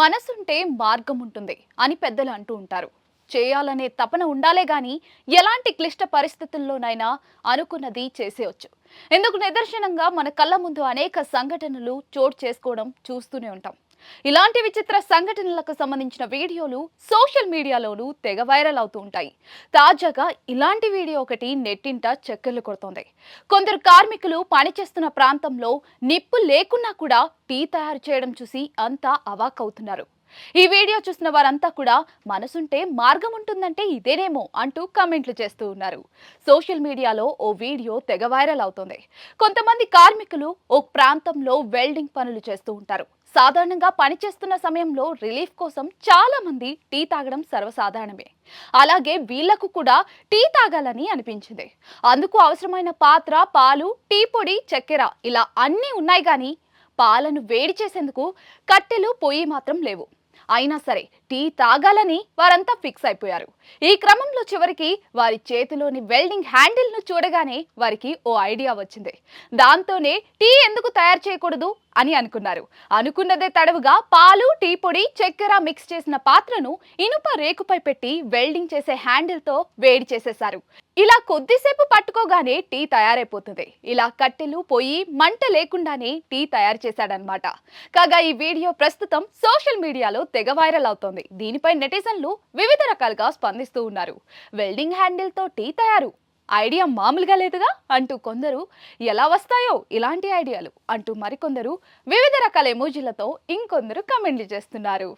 మనసుంటే మార్గం ఉంటుంది అని పెద్దలు అంటూ ఉంటారు. చేయాలనే తపన ఉండాలే గాని ఎలాంటి క్లిష్ట పరిస్థితుల్లోనైనా అనుకున్నది చేసేయచ్చు. ఇందుకు నిదర్శనంగా మన కళ్ళ ముందు అనేక సంఘటనలు చోటు చేసుకోవడం చూస్తూనే ఉంటాం. ఇలాంటి విచిత్ర సంఘటనలకు సంబంధించిన వీడియోలు సోషల్ మీడియాలోనూ తెగ వైరల్ అవుతూ ఉంటాయి. తాజాగా ఇలాంటి వీడియో ఒకటి నెట్టింట చక్కర్లు కొడుతోంది. కొందరు కార్మికులు పనిచేస్తున్న ప్రాంతంలో నిప్పు లేకున్నా కూడా టీ తయారు చేయడం చూసి అంతా అవాక్కవుతున్నారు ఈ వీడియో చూసిన వారంతా కూడా మనసుంటే మార్గం ఉంటుందంటే ఇదేనేమో అంటూ కామెంట్లు చేస్తూ ఉన్నారు. సోషల్ మీడియాలో ఓ వీడియో తెగ వైరల్ అవుతోంది. కొంతమంది కార్మికులు ఓ ప్రాంతంలో వెల్డింగ్ పనులు చేస్తూ ఉంటారు. సాధారణంగా పనిచేస్తున్న సమయంలో రిలీఫ్ కోసం చాలా మంది టీ తాగడం సర్వసాధారణమే. అలాగే వీళ్ళకు కూడా టీ తాగాలని అనిపించింది. అందుకు అవసరమైన పాత్ర పాలు టీ పొడి చక్కెర ఇలా అన్నీ ఉన్నాయి కానీ పాలను వేడి చేసేందుకు కట్టెలు పొయ్యి మాత్రం లేవు. అయినా సరే టీ తాగాలని వారంతా ఫిక్స్ అయిపోయారు. ఈ క్రమంలో చివరికి వారి చేతిలోని వెల్డింగ్ హ్యాండిల్ను చూడగానే వారికి ఓ ఐడియా వచ్చింది. దాంతోనే టీ ఎందుకు తయారు చేయకూడదు అని అనుకున్నారు. అనుకున్నదే తడవుగా పాలు టీ పొడి చక్కెర మిక్స్ చేసిన పాత్రను ఇనుప రేకుపై పెట్టి వెల్డింగ్ చేసే హ్యాండిల్తో వేడి చేసేశారు. ఇలా కొద్దిసేపు పట్టుకోగానే టీ తయారైపోతుంది. ఇలా కట్టెలు పోయి మంట లేకుండానే టీ తయారు చేశాడనమాట కాగా ఈ వీడియో ప్రస్తుతం సోషల్ మీడియాలో తెగ వైరల్ అవుతోంది. దీనిపై నెటిజన్లు వివిధ రకాలుగా స్పందిస్తూ ఉన్నారు. వెల్డింగ్ హ్యాండిల్తో టీ తయారు ఐడియా మామూలుగా లేదుగా? అంటూ కొందరు ఎలా వస్తాయో ఇలాంటి ఐడియాలు అంటూ మరికొందరు వివిధ రకాల ఎమోజీలతో ఇంకొందరు కమెంట్లు చేస్తున్నారు.